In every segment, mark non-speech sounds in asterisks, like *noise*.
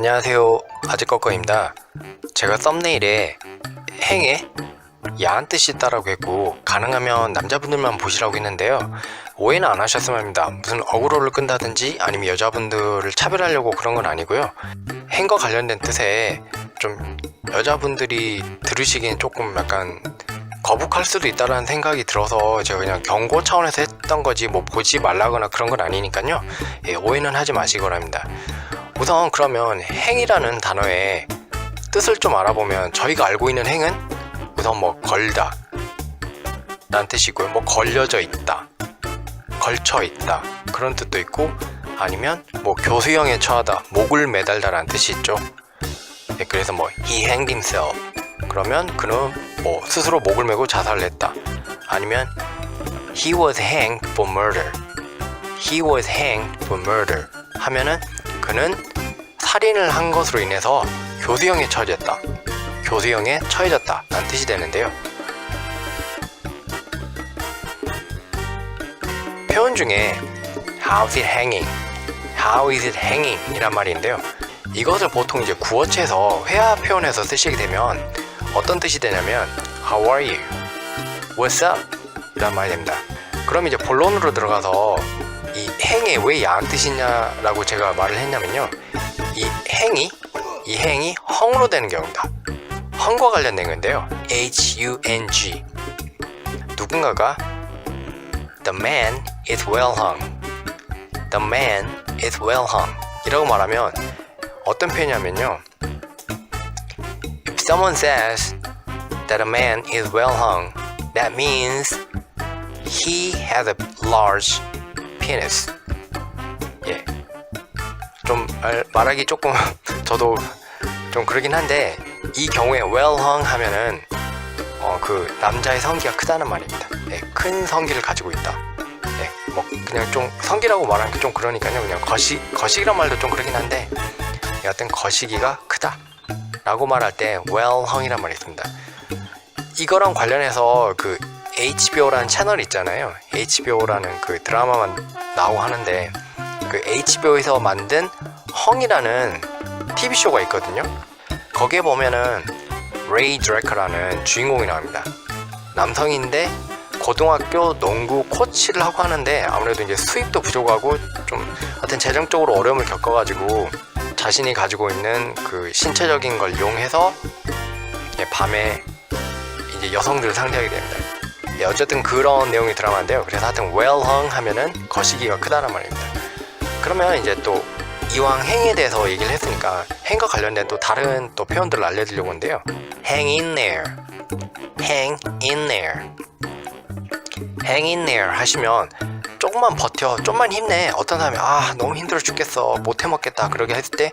안녕하세요. 아직꺼꺼입니다. 제가 썸네일에 행에 야한 뜻이 있다라고 했고 가능하면 남자분들만 보시라고 했는데요. 오해는 안 하셨으면 합니다. 무슨 어그로를 끈다든지 아니면 여자분들을 차별하려고 그런 건 아니고요. 행과 관련된 뜻에 좀 여자분들이 들으시기엔 조금 약간 거북할 수도 있다라는 생각이 들어서 제가 그냥 경고 차원에서 했던 거지 뭐 보지 말라거나 그런 건 아니니까요. 예, 오해는 하지 마시기 바랍니다 우선 그러면 행이라는 단어의 뜻을 좀 알아보면 저희가 알고 있는 행은 우선 뭐 걸다. 라는 뜻이고요. 뭐 걸려져 있다. 걸쳐 있다. 그런 뜻도 있고 아니면 뭐 교수형에 처하다. 목을 매달다 라는 뜻이 있죠. 네, 그래서 뭐 he hanged himself. 그러면 그는 뭐 스스로 목을 메고 자살을 했다. 아니면 he was hanged for murder. he was hanged for murder 하면은 그는 살인을 한 것으로 인해서 교수형에 처해졌다. 교수형에 처해졌다. 라는 뜻이 되는데요. 표현 중에 How is it hanging? How is it hanging? 이란 말이 있는데요. 이것을 보통 이제 구어체에서 회화 표현에서 쓰시게 되면 어떤 뜻이 되냐면 How are you? What's up? 이란 말이 됩니다. 그럼 이제 본론으로 들어가서 이 행에 왜 야한 뜻이냐라고 제가 말을 했냐면요. 이 행이 이 행이 헝으로 되는 경우입니다. 헝과 관련된 건데요. H-U-N-G 누군가가 The man is well hung. The man is well hung. 이라고 말하면 어떤 표현이냐면요. If someone says that a man is well hung, that means he has a large penis. 예. 좀 말- 말하기 조금 *laughs* 저도 좀 그러긴 한데 이 경우에 well hung 하면은 어, 그 남자의 성기가 크다는 말입니다. 예, 큰 성기를 가지고 있다. 예, 뭐 그냥 좀 성기라고 말하는 게 좀 그러니까요. 그냥 거시 거시기란 말도 좀 그러긴 한데 여하튼 거시기가 크다라고 말할 때 well hung이란 말이 있습니다. 이거랑 관련해서 그 HBO라는 채널 있잖아요. HBO라는 그 드라마만 나오고 하는데 그 HBO에서 만든 헝이라는 TV 쇼가 있거든요. 거기에 보면은 레이 드래커라는 주인공이 나옵니다. 남성인데 고등학교 농구 코치를 하고 하는데 아무래도 이제 수입도 부족하고 좀 하여튼 재정적으로 어려움을 겪어가지고 자신이 가지고 있는 그 신체적인 걸 이용해서 밤에 이제 여성들을 상대하게 됩니다. 예, 어쨌든 그런 내용의 드라마인데요. 그래서 하여튼 well hung 하면은 거시기가 크다는 말입니다. 그러면 이제 또 이왕 행에 대해서 얘기를 했으니까 행과 관련된 또 다른 또 표현들을 알려드리려고 하는데요. hang in there, hang in there, hang in there 하시면 조금만 버텨, 좀만 힘내. 어떤 사람이 아 너무 힘들어 죽겠어, 못 해 먹겠다 그러게 했을 때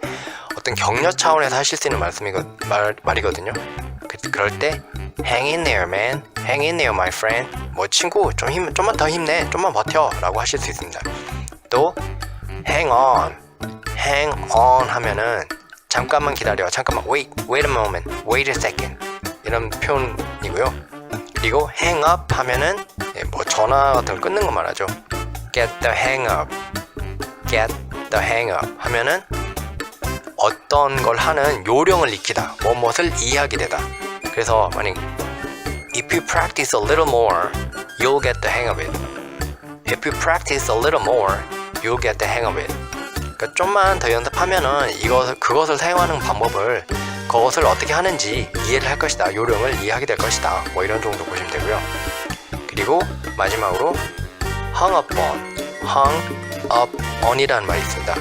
어떤 격려 차원에서 하실 수 있는 말씀이거 말, 말이거든요. 그, 그럴 때 hang in there, man, hang in there, my friend. 뭐 친구 좀 힘, 좀만 더 힘내, 좀만 버텨 라고 하실 수 있습니다. 또 hang on, hang on 하면은 잠깐만 기다려, 잠깐만 wait, wait a moment, wait a second 이런 표현이고요. 그리고 hang up 하면은 예, 뭐 전화 같은 걸 끊는 거 말하죠. get the hang up, get the hang up 하면은 어떤 걸 하는 요령을 익히다, 무엇을 이해하게 되다. 그래서 만약 if you practice a little more, you'll get the hang of it. If you practice a little more, you'll get the hang of it. 그러니까 좀만 더 연습하면은 이것을 그것을 사용하는 방법을 그것을 어떻게 하는지 이해를 할 것이다. 요령을 이해하게 될 것이다. 뭐 이런 정도 보시면 되고요. 그리고 마지막으로 hung up on, hung up on이라는 말이 있습니다.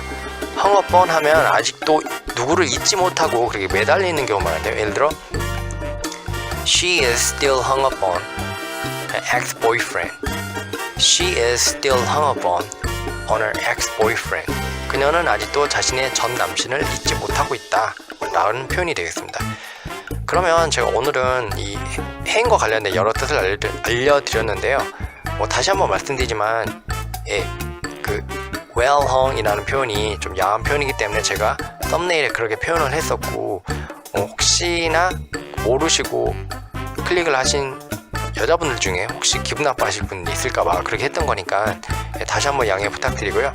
hung up on 하면 아직도 누구를 잊지 못하고 그렇게 매달려 있는 경우 말인데요. 예를 들어 She is still hung up on her ex-boyfriend. She is still hung up on on her ex-boyfriend. 그녀는 아직도 자신의 전 남친을 잊지 못하고 있다. 라는 표현이 되겠습니다. 그러면 제가 오늘은 이 행과 관련된 여러 뜻을 알려- 알려드렸는데요. 뭐 다시 한번 말씀드리지만, 예, 그 well hung이라는 표현이 좀 야한 표현이기 때문에 제가 썸네일에 그렇게 표현을 했었고, 어, 혹시나 모르시고 클릭을 하신 여자분들 중에 혹시 기분 나빠하실 분 있을까봐 그렇게 했던 거니까 예, 다시 한번 양해 부탁드리고요.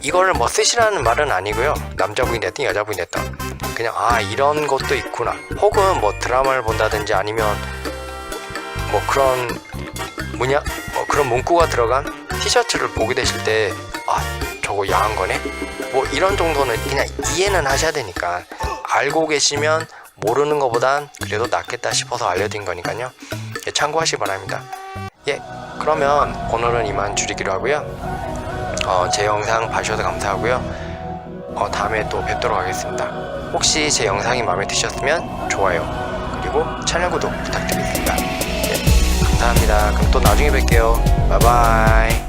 이거를 뭐 쓰시라는 말은 아니고요. 남자분이 됐든 여자분이 됐든 그냥 아 이런 것도 있구나. 혹은 뭐 드라마를 본다든지 아니면 뭐 그런 뭐냐 뭐 그런 문구가 들어간 티셔츠를 보게 되실 때 아 저거 야한 거네. 뭐 이런 정도는 그냥 이해는 하셔야 되니까 알고 계시면 모르는 것보단 그래도 낫겠다 싶어서 알려드린 거니까요. 예, 참고하시기 바랍니다. 예, 그러면 오늘은 이만 줄이기로 하고요. 어, 제 영상 봐주셔서 감사하고요. 어, 다음에 또 뵙도록 하겠습니다. 혹시 제 영상이 마음에 드셨으면 좋아요 그리고 채널 구독 부탁드리겠습니다. 예, 감사합니다. 그럼 또 나중에 뵐게요. 바이바이.